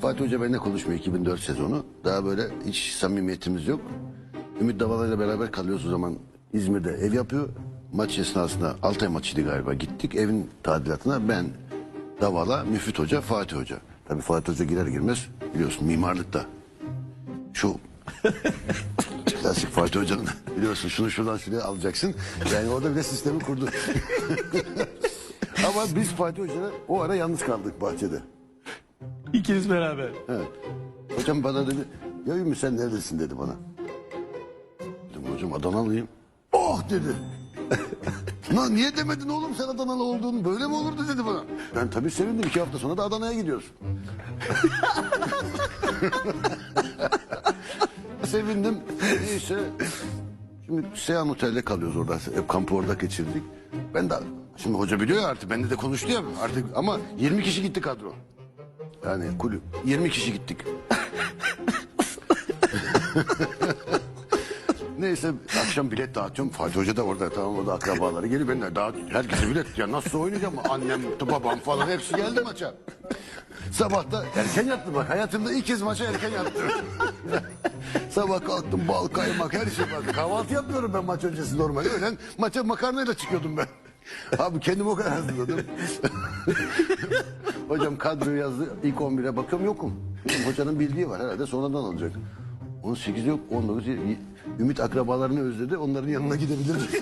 Fatih Hoca benimle konuşmuyor 2004 sezonu. Daha böyle hiç samimiyetimiz yok. Ümit Davala ile beraber kalıyoruz o zaman İzmir'de ev yapıyor. Maç esnasında Altay maçıydı galiba gittik. Evin tadilatına ben, Davala, Müfit Hoca, Fatih Hoca. Tabii Fatih Hoca girer girmez biliyorsun mimarlıkta. Şu Klasik Fatih Hoca'nın biliyorsun şunu şuradan şuraya alacaksın. Yani orada bir de sistemi kurdu. Ama biz Fatih Hoca'yla o ara yalnız kaldık bahçede. İkiniz beraber. Evet. Hocam bana dedi, ya Ümmü sen neredesin dedi bana. Dedim hocam Adanalıyım. Oh dedi. Lan niye demedin oğlum sen Adanalı olduğunu böyle mi olurdu dedi bana. Ben tabii sevindim iki hafta sonra da Adana'ya gidiyoruz. sevindim. Neyse. Şimdi Seyhan Otel'de kalıyoruz orada. Hep kampı orada geçirdik. Ben de şimdi hoca biliyor ya artık. Bende de konuştu ya artık ama 20 kişi gitti kadro. Yani kulüp 20 kişi gittik. Neyse akşam bilet dağıtıyorum. Fatih Hoca da orada tamam o da akrabaları geliyor. Ben de dağıt herkese bilet. Ya nasıl oynayacağım? Annem, babam falan hepsi geldi maça. Sabah da erken yattım bak. Hayatımda ilk kez maça erken yattım. Sabah kalktım bal kaymak her şey var. Kahvaltı yapmıyorum ben maç öncesi normal. Öğlen maça makarnayla çıkıyordum ben. Abi kendim o kadar hazırladım. Hocam kadroyu yazdı. İlk 11'e bakıyorum yokum. Hocanın bildiği var herhalde sonradan alacak. 18 yok 19 Ümit akrabalarını özledi onların yanına gidebilir.